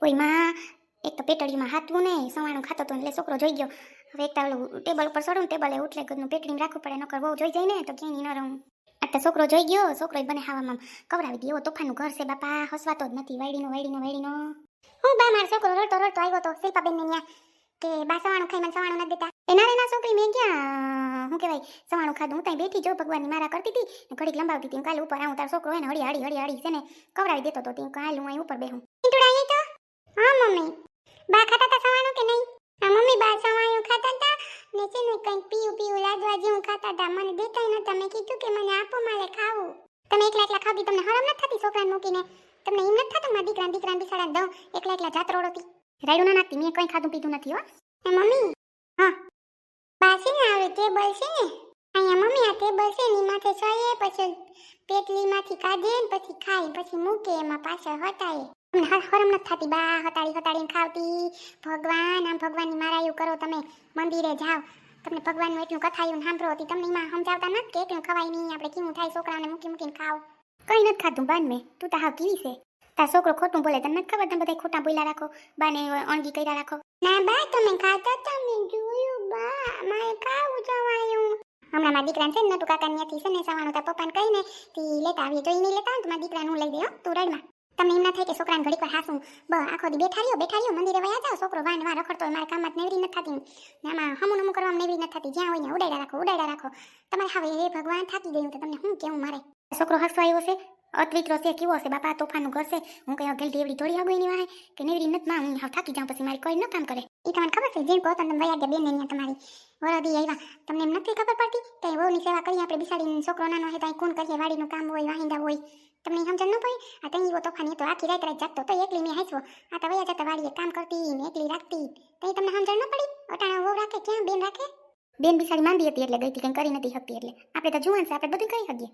કોઈ માં એક તો પેટડીમાં હાથવું નહીં, સવાણું ખાતો તો એટલે છોકરો જોઈ ગયો. હવે એક તો ટેબલ ઉપર સડું ને ટેબલે ઉઠલે ગદનું પેટડીમાં રાખવું પડે, નકર બહુ જોઈ જાય ને તો ક્યાંય ન રહું. આ તો છોકરો જોઈ ગયો છોકરો બને ખાવામાં કવરાવી દીધો. તોફાનનું ઘર છે બાપા, હસવાતો જ નથી, વાયડીનો વાયડીનો વાયડીનો. હું બા, મારો છોકરો રડતો રડતો આવ્યો તો શિલ્પાબેન ને ત્યાં કે બા, સવાણું ખાઈ મને સવાણું નથી દેતા. એના રે ના છોકરી મેં ક્યાં હું કહેવાય, સવાણું ખાધું, હું ત્યાં બેઠી જો ભગવાનની મારા કરતી હતી ને ઘડીક લંબાવતી હતી કાલે ઉપર આવું, તારો છોકરો એને હળી હળી હળી હળી છે ને કવરાવી દેતો તો ત્યાં કાલ હું અહીં ઉપર બેહું. મમ્મી? બા ખાતા તા સવાણું કે નહીં? હા મમ્મી બા સવાણું ખાતા તા ને છે ને કંઈક પીયું પીયું લાદવા જેવું ખાતા તા. મને દેતા ન તમે કીધું કે મને આપો, મારે ખાવું. તમે એકલા એકલા ખાધી તમને હરમ નથી થતી છોકરાને મૂકીને? તમને એમ નથી થતું? મારા દીકરા દીકરા બિસાડા દઉં. એકલા એકલા જાત રોડોતી રાયડું ના નાખતી. મેં કંઈ ખાધું પીધું નથી, હો. મમ્મી? હા. બા છે ને આવે ટેબલ છે ને? અહીંયા મમ્મી આ ટેબલ છે ની માથે સળીએ પછી પેટલીમાંથી કાઢે ને પછી ખાઈ પછી મૂકે. એમાં પાછળ હટાય. તમને હરમ નથી થતી બા હતાડી હટાડીને ખાવતી. ભગવાન આમ ભગવાનની મારાયું કરો તમે મંદિરે જાઓ. તમને ભગવાનનું એટલું કથાયું સાંભળો હતી. તમને એમાં સમજાવતા નથી કે એટલું ખવાય નહીં. આપણે કેવું થાય છોકરાને મૂકી મૂકીને ખાવ કઈ નથી ખાધું બાન મેં. તું તો હાવ કેવી છે. તાર છોકરો ખોટું બોલે. તને નથી ખબર? તમે બધા ખોટા બોલ્યા રાખો. બાને અણગી કર્યા રાખો. ના બા તમે ખાતા તમે જોયું બા. મારે ખાવું જવાયું. હમણાં મારા દીકરાને છે ને નટુ કાકા ત્યાંથી છે ને સવાણું તાર પપ્પાને કહીને તી લેતા આવીએ. જો ઈ નહીં લેતા તો મારા દીકરાને હું લઈ દે તું રડમાં. તમને એમ ના થાય કે છોકરાને ઘડીક વાર હાસું. બ, આખો દી બેઠા રહ્યો બેઠા રહ્યો, મંદિરે વયા જાઓ, છોકરો વાન વાર રખડતો હોય, મારે કામમાં નેવરી નથી થતી આમાં હમું નમું કરવામાં નેવરી નથી થતી. જ્યાં હોય ત્યાં ઉડાડ્યા રાખો ઉડાડ્યા રાખો. તમારે હવે હે ભગવાન થાકી ગયું તો તમને શું કેવું મારે? છોકરો હસવા આવ્યો છે, અતવિત્રો છે, કેવો છે, બાપા તોફાનનું ઘર છે. હું કઈ અગેલ દેવડી થોડી આગળ એની વાહે? કે નેવરી નથી માં, હું થાકી જાઉં પછી મારી કોઈ ન કામ કરે. એ તમને ખબર છે જીણ કહો તમે વયા ગયા બેન ને તમારી. વરદી આવ્યા. તમને એમ નથી ખબર પડતી? કે વહુની સેવા કરી આપણે, બિસાડીને છોકરો નાનો હોય તો કોણ કરીએ? વાડીનું કામ હોય, વાહિંદા હોય. તમને સમજણ ન પડી આ તઈ એવો તોફાની હતો આખી રાત રાત જાગતો તો એકલી મેં હાંસવો આ તો વયા જતા વાડીએ કામ કરતી ને એકલી રાખતી તઈ તમને સમજણ ન પડી અટાણા વહુ રાખે ક્યાં બેન રાખે બેન બિસાડી માંદી હતી એટલે ગઈ હતી કંઈ કરી નથી શકતી એટલે આપણે તો જુવાન છે આપણે બધું કરી શકીએ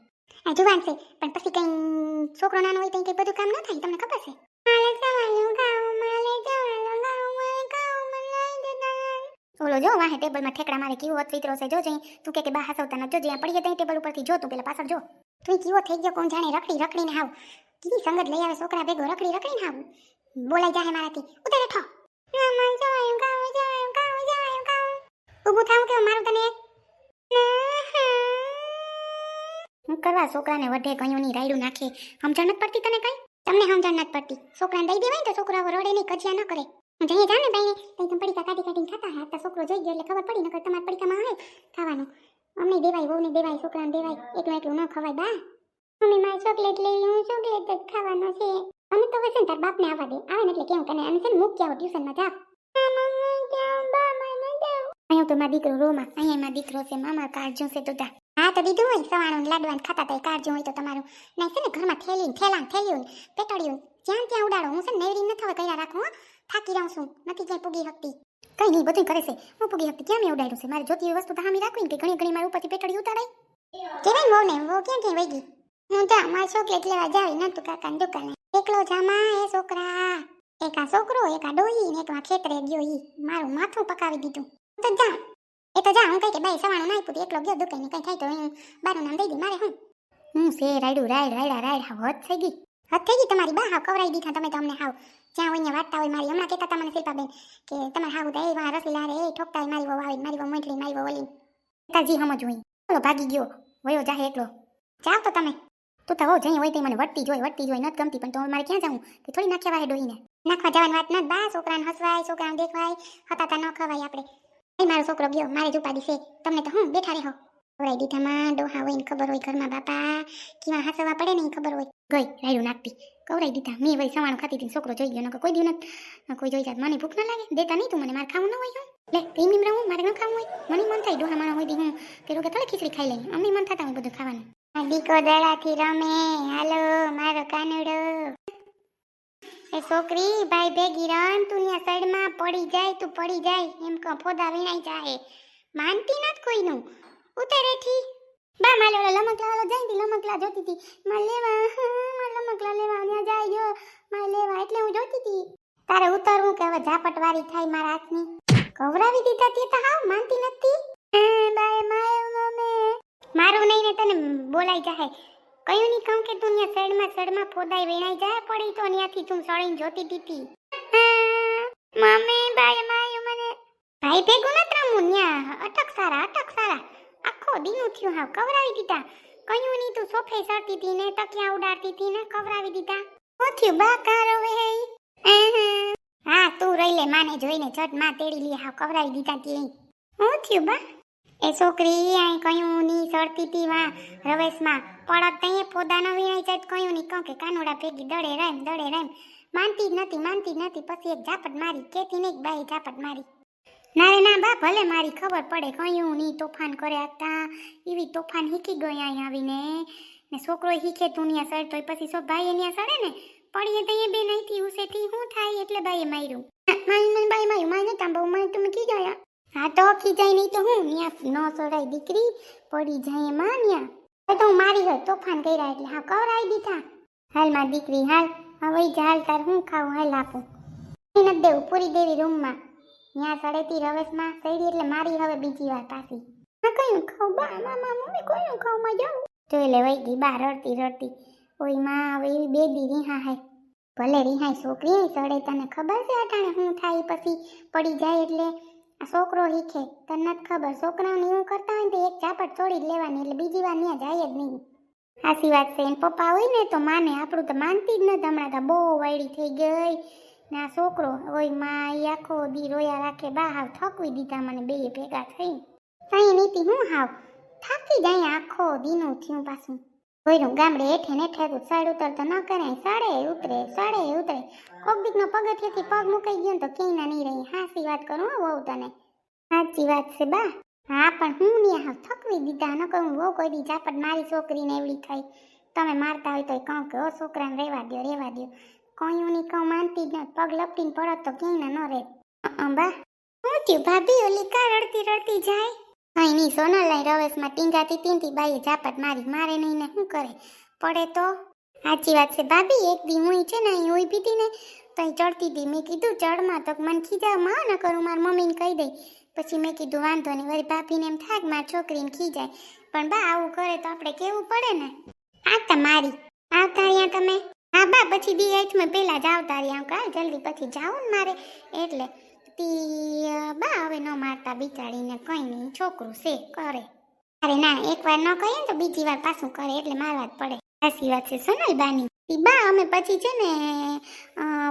આ જુવાન છે પણ પછી કંઈ છોકરો નાનો હોય તો કંઈ બધું કામ ન થાય તમને ખબર છે માલે જવાનું ગાઉં, માલે જવાનું ગાઉં, મારે ગાઉં, મલાઈ દેતા. ઓલો જો વાહે ટેબલમાં ઠેકડા મારે કેવો અતવિત્રો છે જો જઈ તું કે કે બા હસવતા ન જો જ્યાં પડીએ ત્યાં ટેબલ ઉપરથી જો તું પેલા પાછળ જો। તું કેવો થઈ ગયો કોણ જાણે રખડી રખડીને હાવ. કીધી સંગત લઈ આવે છોકરા ભેગો રખડી રખડીને હાવ. બોલાઈ જાહે મારાથી. ઉતાર હેઠો. ઊભું થાવું કેવું મારું તને? હું કરવા છોકરાને વઢે કયોની રાયડું નાખે. સમજણ નથી પડતી તને કઈ? તમને સમજણ નથી પડતી. છોકરાને દઈ દેવાય તો છોકરાઓ રડે નહીં, કજિયા ન કરે. હું જઈએ જાને ભાઈ તઈ પડીકા કાઢી કાઢીને ખાતા હા. તો છોકરો જોઈ ગયો એટલે ખબર પડી, નકર તમારા પડીકામાં આવે ખાવાનું. અમને દેવાય, વહુને દેવાય, છોકરાને દેવાય, એકલું એકલું ન ખવાય બા. મમ્મી મારે ચોકલેટ લઈ લઉં, ચોકલેટ જ ખાવાનો છે. અમે તો વસે તાર બાપને આવવા દે. આવે ને એટલે કેવું કને અને છે ને મૂકી આવો ટ્યુશનમાં જા અહીંયા તો મારા દીકરો રોમાં અહીંયા મારા દીકરો છે, મામા કાળજો છે તું હા તો દીધું હોય, સવાણું ને લાડવાનું ખાતા તઈ કાળજો હોય તો તમારું. નહીં છે ને ઘરમાં થેલી થેલા થેલ્યું પેટડ્યું જ્યાં ત્યાં ઉડાડો. હું છે ને નેવરી નથી થવા કર્યા રાખું થાકી રહું છું. નથી ક્યાંય પૂગી શકતી. કઈ નહીં બધું કરે છે. હું પૂગી શકતી ક્યાં મેં ઉડાડ્યું છે? મારે જોતી વસ્તુ તો રાખવી કે ઘણી ઘણી મારી ઉપરથી પેટડી ઉતારાય. કેવાય વહુ ને વહુ ક્યાં ક્યાં વહી ગઈ? હું જા મારે ચોકલેટ લેવા જાવી નતું કાકાની દુકાને. એકલો જામા એ છોકરા. એક આ છોકરો, એક આ ડોહી ને એક આ ખેતરે ગયો ઈ. મારું માથું પકાવી દીધું. તો જા એ તો જા હું કઈ કે બાઈ સવાણું નાઈ પૂતી, એકલો ગયો દુકાને, કઈ થાય તો હું બારું નામ દઈ દઈ મારે હું? હું સે રાયડું, રાયડ, રાયડા, રાયડ હોત થઈ ગઈ. હદ થઈ ગઈ તમારી? બા હાવ કવરાઈ દીધા તમે તો અમને હાવ. જ્યાં હોય અહીંયા વાટતા હોય મારી. હમણાં કહેતા હતા મને શિલ્પાબેન કે તમારે હાવ તો એ વાં રસલીલા એ ઠોકતા હોય મારી વહુ આવી મારી વહુ મોટલી, મારી વહુ ઓલી તાજી સમજ હોય. બોલો ભાગી ગયો. વયો જાહે એકલો. જાવ તો તમે. તું તો હો જઈ હોય તે મને વટતી જોઈ વટતી જોઈ નથી ગમતી, પણ તો મારે ક્યાં જાઉં? તે થોડી નાખ્યા વાહે ડોહીને. નાખવા જવાની વાત નથી બા, છોકરાને હસવાય, છોકરાને દેખવાય. હતાતા ન ખવાય આપણે. મારો છોકરો ગયો, મારે જ ઉપાડી છે. તમને તો હું, બેઠા રહો. કવરાઈ દીધામાં ડોહા હોય ને ખબર હોય ઘરમાં બાપા, કેવા હાસવા પડે ને ઈ ખબર હોય. ગઈ, રાયડું નાખતી. કવરાઈ દીધા. મેં વળી સવાણું ખાતી હતી છોકરો જોઈ ગયો, નકર કોઈ દિવસ કોઈ જોઈ જાત. મને ભૂખ ના લાગે? દેતા નહીં તું મને. મારે ખાવું ન હોય હું. લે એમ એમ રહું, મારે ન ખાવું હોય. મને મન થાય, ડોહા માણા હોય હું પેલું કે થોડી ખીચડી ખાઈ લઈ. અમને મન થતા હોય બધું ખાવાનું. દીકો દડાથી રમે. હાલો, મારો કાનુડો. એ છોકરી, ભાઈ ભેગી રન. તું ન્યા સાઈડમાં પડી જાય, તું પડી જાય. એમ કહો ફોદા વીણાઈ જાય માનતી નથી કોઈનું. ઉતારે ઠી બા માલે ઓલા લમકલા જાય તી, લમકલા જોતી હતી મારે લેવા મારે લમકલા જાય લેવા એટલે હું જોતી તારે ઉતરવું કે હવે ઝાપટવારી થાય મારા હાથની? કવરાવી દીધા તે તો હાવ માનતી નથી બાય, માય મમે મારું નહીં ને તને બોલાઈ જાહે કયું ની કહું કે તું ન્યા સડમાં સડમાં ફોદાઈ વેણાઈ જાય પડી તો ન્યાથી તું સળીને જોતી દીધી મમે બાય, માય મને. ભાઈ ભેગું ન ત્રમું ન્યા. અટક સારા અટક સારા. દીનું થયું હાવ કવરાવી દીધા. કયું નહીં, તું સોફે સરતી હતી ને તકિયા ઉડાડતી હતી ને કવરાવી દીધા. શું થયું હવે હે? હા, તું રહી લે, માને જોઈને ઝટમાં તેડી લી હાવ કવરાવી દીધા તી. શું બા? એ છોકરી આઈ કયું ની સરતી હતી વા, રવેશમાં. પડત તઈએ ફોદા ન વીણાઈ જાય કયું ની કહું કે કાનુડા ભેગી દડે રેમ દડે રેમ. માનતી જ નથી માનતી જ નથી પછી એક ઝાપટ મારી, કેતી નહીં બાઈ ઝાપટ મારી. ના રે ના બા ભલે મારી ખબર પડે કયું ની તોફાન કર્યા હતા, એવી તોફાન શીખી ગઈ અહીં આવીને. ને છોકરો શીખે તું ન્યા સડતો પછી સો ભાઈ ત્યાં સડે ને પડીએ તો એ બે નહીંથી ઉસેથી શું થાય એટલે બાઈએ માર્યું. મારી મને બાઈ માર્યું મારી નતા બહુ મને તમે કી ગયા? હા, તો ખીજાય નહીં તો હું ત્યાં ન સડાય દીકરી, પડી જાય એમાં ત્યાં તો હું મારી હોય, તોફાન કર્યા એટલે હા, કવરાઈ દીધા. હાલમાં દીકરી, હાલ, હવે હાલ તાર હું ખાવું હાલ આપું. નથી દેવું, પૂરી દેવી રૂમમાં. ત્યાં સડેતી રવેશમાં સડી એટલે મારી હવે બીજી વાર પાછી. હા કયું ખાવ? બા મામા મમ્મી કયું ખાવમાં જાઉં? જોઈ લે વઈ ગઈ બા, રડતી રડતી. ઓયમાં, હવે એવી બે દી રીહા હે. ભલે રીહાય છોકરી સડે તને ખબર છે અટાણે હું થાય પછી પડી જાય એટલે? આ છોકરો શીખે તને નથી ખબર. છોકરાઓને એવું કરતા હોય ને તો એક ચાપટ છોડી જ લેવાની, એટલે બીજી વાર ત્યાં જાય જ નહીં. સાચી વાત છે, એને પપ્પા હોય ને તો માને, આપણું તો માનતી જ નથી. હમણાં તો બહુ વાયડી થઈ ગઈ. ને આ છોકરો, ઓયમાં આખો દી રોયા રાખે, બા હાવ થકવી દીધા મને બે ભેગા થઈ. કઈ નીતિ હું હાવ? થાકી જાય આખો દીનું થયું પાછું. કોઈનું ગામડે હેઠે ને ઠેકું સાડ ઉતરતો ન કરે સાડે ઉતરે સાડે ઉતરે. કોક દીકનો પગથિયેથી પગ મુકાઈ ગયો તો ક્યાંય ના નહીં રહી હાસી વાત કરું વહુ તને. સાચી વાત છે, બા. હા, પણ હું ની હાવ થકવી દીધા, ન કહું વહુ કોઈ દી ઝાપટ મારી છોકરીને એવડી થઈ. તમે મારતા હોય તો કહું કે ઓ છોકરાને રહેવા દ્યો રહેવા દ્યો. કયું ની કહું માનતી પગ લપટીને પડત તો ક્યાંય ના રહે. અ, બા. શું થયું? ભાભી ઓલી કા રડતી રડતી જાય? કઈ નહીં સોનલ લઈ રવેશમાં ટીંગાતી તીનથી બાઈએ ઝાપટ મારી. મારે નહીં ને શું કરે? પડે તો? સાચી વાત છે. ભાભી એક દી હું છે ને અહીં તો અહીં ચડતી હતી મેં કીધું ચડમાં તો મને ખીજા માં ન કરું મારી મમ્મીને કહી દઈ. પછી મેં કીધું વાંધો નહીં વળી ભાભીને એમ થાક મારી છોકરીને ખીજાય. પણ બા આવું કરે તો આપણે કેવું પડે ને? આ તમારી આવતા રહ્યા તમે? હા, બા, પછી દી આઠમાં પહેલાં જ આવતા રહ્યા. કાલ જલ્દી પછી જાઉં ને મારે. એટલે તી બા, હવે ન મારતા બિચારીને કઈ નહીં. છોકરું છે, કરે. અરે ના, એકવાર ન કહીએ ને તો બીજી વાર પાછું કરે, એટલે મારવા જ પડે. સાચી વાત છે, સોનલ બાની. બા, અમે પછી છે ને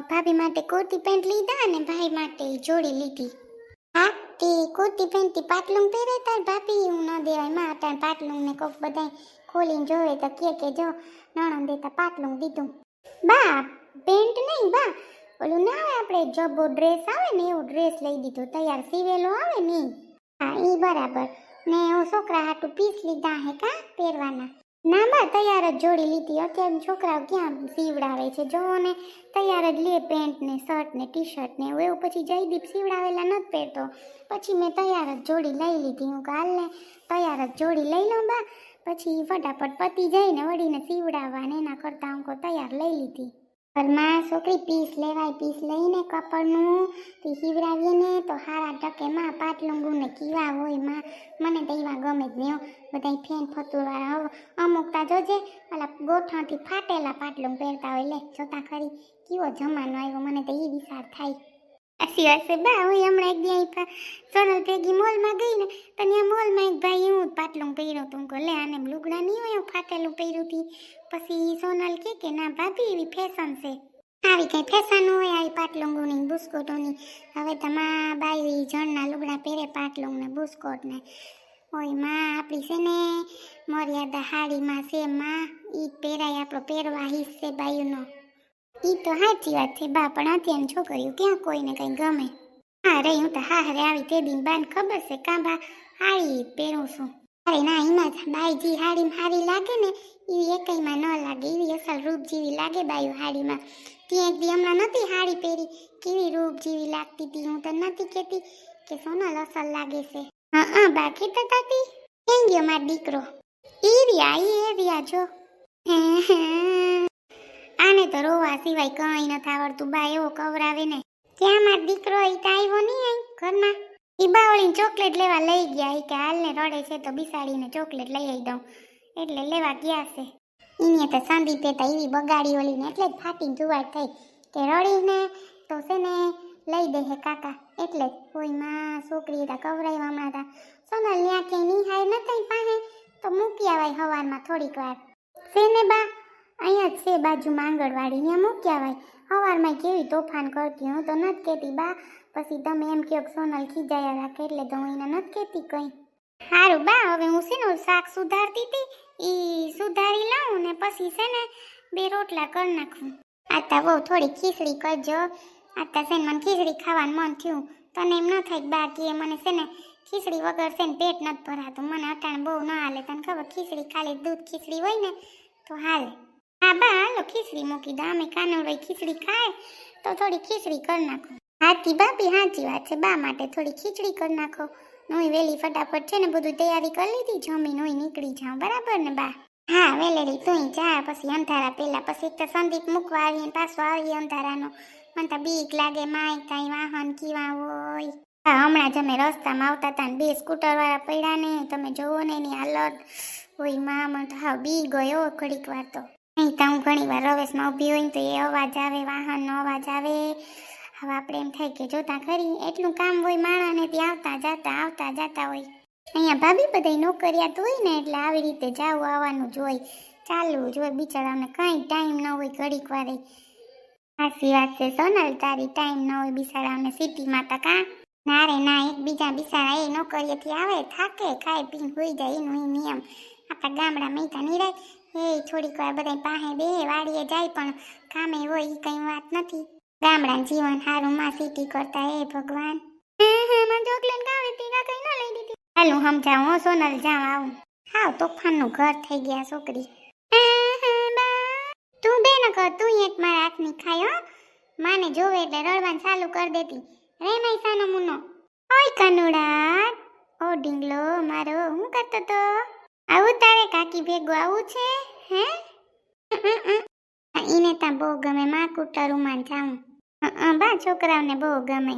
ભાભી માટે કુર્તી પેન્ટ લીધા અને ભાઈ માટે જોડી લીધી. હા, તે કુર્તી પેન્ટથી પાટલું પહેરે તાર ભાભી, હું ન દેવાય. માં અટાણ પાટલું ને કોક બધાય ખોલીને જોવે તો કે કે જો નણંદ દેતા પાટલું દીધું. બા, પેન્ટ નહીં બા. ઓલું ના આવે આપણે જબો ડ્રેસ આવે ને એવો ડ્રેસ લઈ દીધો, તૈયાર સીવેલો આવે ને હા એ બરાબર. ને હું છોકરા હાટું પીસ લીધા હે કા પહેરવાના. ના બા, તૈયાર જ જોડી લીધી. અત્યારે છોકરાઓ ક્યાં સીવડાવે છે? જોવો ને તૈયાર જ લે પેન્ટ ને શર્ટ ને ટી શર્ટ ને એવું. પછી જયદીપ સીવડાવેલા નથી પહેરતો. પછી મેં તૈયાર જ જોડી લઈ લીધી. હું કાલ ને, તૈયાર જ જોડી લઈ લઉં બા. પછી ફટાફટ પતી જાય ને વળીને સીવડાવવા ને એના કરતાં અંકો તૈયાર લઈ લીધી. ઘરમાં છોકરી પીસ લેવાય પીસ લઈને કપડનું તે સીવડાવીએ ને તો હારા ટકે માં પાટલુંગું ને કીવા હોયમાં. મને તો એવા ગમે જ નહીં બધા ફેન ફતુરવાળા હવે અમુક જોજે, ઓલા ગોઠણથી ફાટેલા પાટલું પહેરતા હોય. લે, જોતા ખરી. કેવો જમાનો આવ્યો, મને તો એ વિચાર થાય. છે, બા, હું હમણાં એક દી અહીં સોનલ ભેગી મોલમાં ગઈ ને, તો ત્યાં મોલમાં એક ભાઈ હું પાટલું પહેર્યું તું લે, આને લુગડા નહીં હોય ફાટેલું પહેર્યું હતી પછી સોનલ કે કે, ના, ભાભી, એવી ફેશન છે. આવી કઈ ફેશન હોય, આવી પાટલુંગોની બુસ્કોટોની. હવે તમા બાઈ જણના લુગડા પહેરે પાટલુંગ ને બુસ્કોટ ને ઓય, માં આપણી છે ને, મર્યાદા હાડીમાં છે, માં, ઈ પહેરાય આપણો પહેરવા હિસ છે બાયુનો ઈ તો સાચી વાત છે, બા, પણ અત્યારની છોકરીઓ ક્યાં કોઈને કઈ ગમે? હા, રે, હું તો હા હરે આવી તે દિન બાન ખબર છે, કાં બા હાડી પહેરું છું. અરે ના, એમાં જ બાઈજી હાડીમાં હારી લાગે ને એવી એકઈમાં ન લાગે એવી અસલ રૂપ જેવી લાગે બાયું હાડીમાં ત્યાં એક દી હમણાં નથી હાડી પહેરી, કેવી રૂપ જેવી લાગતી હતી હું તો નથી કહેતી કે સોનલ અસલ લાગે છે. હા હા, બા, કહેતા તાતી કેમ ગયો મારો દીકરો? એરિયા એ એરિયા જો. હે હે. આને તો રોવા સિવાય કંઈ નથી આવડતું. બા એવો કવરાવે ને. ક્યાં મારો દીકરો ઈ તો આવ્યો નહીં અહીં ઘરમાં? ઈ બાવળીને ચોકલેટ લેવા લઈ ગયા ઈ કે હાલને રડે છે તો બિસાડીને ચોકલેટ લઈ આવી દઉં. એટલે લેવા ગયા છે. એને તો સંદીપ હતા એવી બગાડી ઓલીને એટલે જ ફાટીને જુવાડ થઈ કે રડીને તો છે ને લઈ દે હે કાકા. એટલે જ કોઈ માં છોકરી હતા કવરાવ્યા હમણાં હતા સોનલ ત્યાં ક્યાંય નિહાય નતા પાસે તો મૂકી આવાય હવારમાં થોડીક વાર. છે ને બા અહીંયા જ છે બાજુમાં આંગણવાડી ત્યાં મૂક્યા હોય સવારમાં કેવી તોફાન કરતી હું તો નથી કહેતી, બા. પછી તમે એમ કહો સોનલ ખીજાયા રાખે, એટલે તો હું એને નથી કહેતી કંઈ. સારું બા, હવે હું છે શાક સુધારતી હતી એ સુધારી લઉં ને પછી છે ને બે રોટલા કરી નાખું. આતા બહુ થોડી ખીચડી કરજો. આતા છે મને ખીચડી ખાવાનું મન થયું. તને એમ ન થાય બા કે મને છે ને ખીચડી વગર છે ને પેટ નથી ભરાતું. મને અટાણ બહુ ન હાલે. તને ખબર ખીચડી ખાલી દૂધ ખીચડી હોય ને, તો હાલે. હા, બા, હાલો, ખીચડી મૂકી દો. અમે કાનુડો ખીચડી ખાય, તો થોડી ખીચડી કરી નાખો. હાથી બાપી સાચી વાત છે. બા માટે થોડી ખીચડી કરી નાખો. હું વેલી ફટાફટ છે ને બધું તૈયારી કરી લીધી જમીન નોઈ નીકળી જાઉં. બરાબર ને, બા? હા વેલેલી તું જા, પછી અંધારા પેલા, પછી તો સંદીપ મૂકવા આવીએ પાછો આવીએ અંધારાનો. મને તો બીક લાગે, માય કાંઈ વાહન કીવા હોય. હા હમણાં જ અમે રસ્તામાં આવતા હતા ને બે સ્કૂટર વાળા પડ્યા ને, તમે જોવો ને એની હાલત. હોયમાં, મને તો હા બી ગયો ઘડીક વાર તો. નહીં તો હું ઘણી વાર રવેશમાં ઊભી હોય ને તો એ અવાજ આવે, વાહનનો અવાજ આવે. હવે આપણે એમ થાય કે જોતા ખરી, એટલું કામ હોય માણાને ત્યાં આવતા જતા આવતા જતા હોય. અહીંયા ભાભી બધા નોકરિયાત હોય ને એટલે આવી રીતે જાવું, આવવાનું જ હોય, ચાલવું જ હોય. બિચારાને કાંઈ ટાઈમ ન હોય ઘડીક વારે. સાચી વાત છે, સોનલ, તારી ટાઈમ ન હોય બિચારાને સિટીમાં તો કાં? ના રે ના, એકબીજા બિસારા એ નોકરીએથી આવે, થાકે ખાઈ પીને હોઈ જાય, એનું નિયમ આપણા ગામડામાં ઈ તો નિરાય. એ થોડીક વાર બધા પાસે બે વાડીએ જાય પણ કામે હોય એ કઈ વાત નથી. ગામડા જીવન હારું માં સિટી કરતા એ ભગવાન. હાલું સમજાવું હો, સોનલ જાઉં આવું. હાવ તોફાનનું ઘર થઈ ગયા છોકરી. તું બે ન કર, તું એક મારા હાથની ખાય, હો. માને જોવે એટલે રડવાનું ચાલુ કરી દેતી. રે મૈસાનો મુનો. ઓય કનુડા ઓ ઢીંગલો, મારો, હું કરતો તો? આવું તારે કાકી ભેગું આવું છે? હે? ઈને તા બહુ ગમે, માં કુટરુમાં જાઉં. બા છોકરાઓને બહુ ગમે.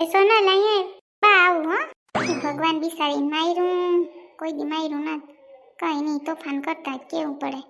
એ સોના લઈએ બા આવું, હો. ભગવાન બિસાડી માયરું. કોઈ દી માયરું ના, કઈ નહીં, તોફાન કરતા જ કેવું પડે.